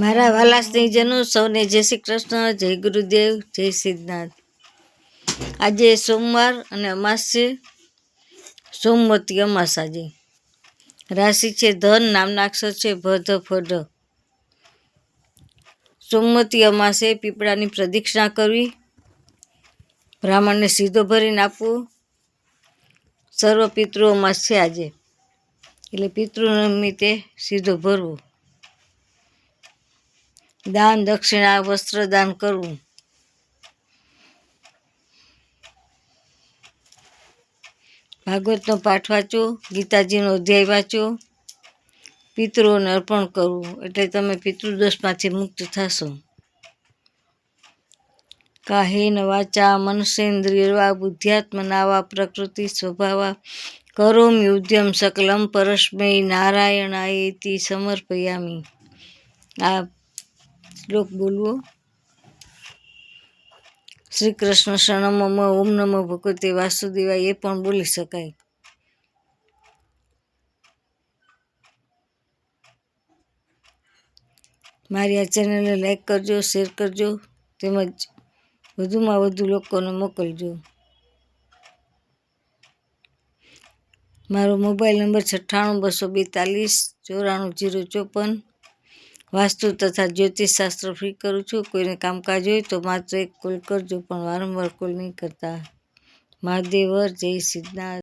મારા વાલા સ્નેહજનો સૌને જય શ્રી કૃષ્ણ, જય ગુરુદેવ, જય સિદ્ધનાથ. આજે સોમવાર અને અમાસ છે સોમવતી અમાસ આજે રાશિ છે ધન નામના અક્ષર છે ભધ ફઢ સોમવતી અમાસે પીપળાની પ્રદક્ષિણા કરવી. બ્રાહ્મણને સીધો ભરીને આપવું. સર્વ પિતૃઓમાં છે આજે. એટલે પિતૃ સીધો ભરવું. દાન, દક્ષિણા વસ્ત્રદાન કરવું. ભાગવતનો પાઠ વાંચો, ગીતાજીનો અધ્યાય વાંચો. પિતૃઓને અર્પણ કરવું. એટલે તમે પિતૃદોષમાંથી મુક્ત થશો. કાહેન વાચા મનસેન્દ્રિયવા બુદ્ધ્યાત્મના વા પ્રકૃતિ સ્વભાવા કરોમિ ઉદ્યમ સકલમ પરસ્મૈ નારાયણાયેતિ સમર્પયામી. આ શ્લોક બોલવો. શ્રી કૃષ્ણ શણમ ઓમ નમો ભગવતે વાસુદેવાય, એ પણ બોલી શકાય. મારી આ ચેનલને લાઈક કરજો, શેર કરજો, તેમજ વધુમાં વધુ લોકોને મોકલજો. મારો મોબાઈલ નંબર છઠ્ઠાણું બસો બેતાલીસ ચોરાણું જીરો ચોપન. વાસ્તુ તથા જ્યોતિષશાસ્ત્ર ફ્રી કરું છું. કોઈને કામકાજ હોય તો માત્ર એક કોલ કરજો, પણ વારંવાર કોલ નહીં કરતા. મહાદેવર જય સિદ્ધનાથ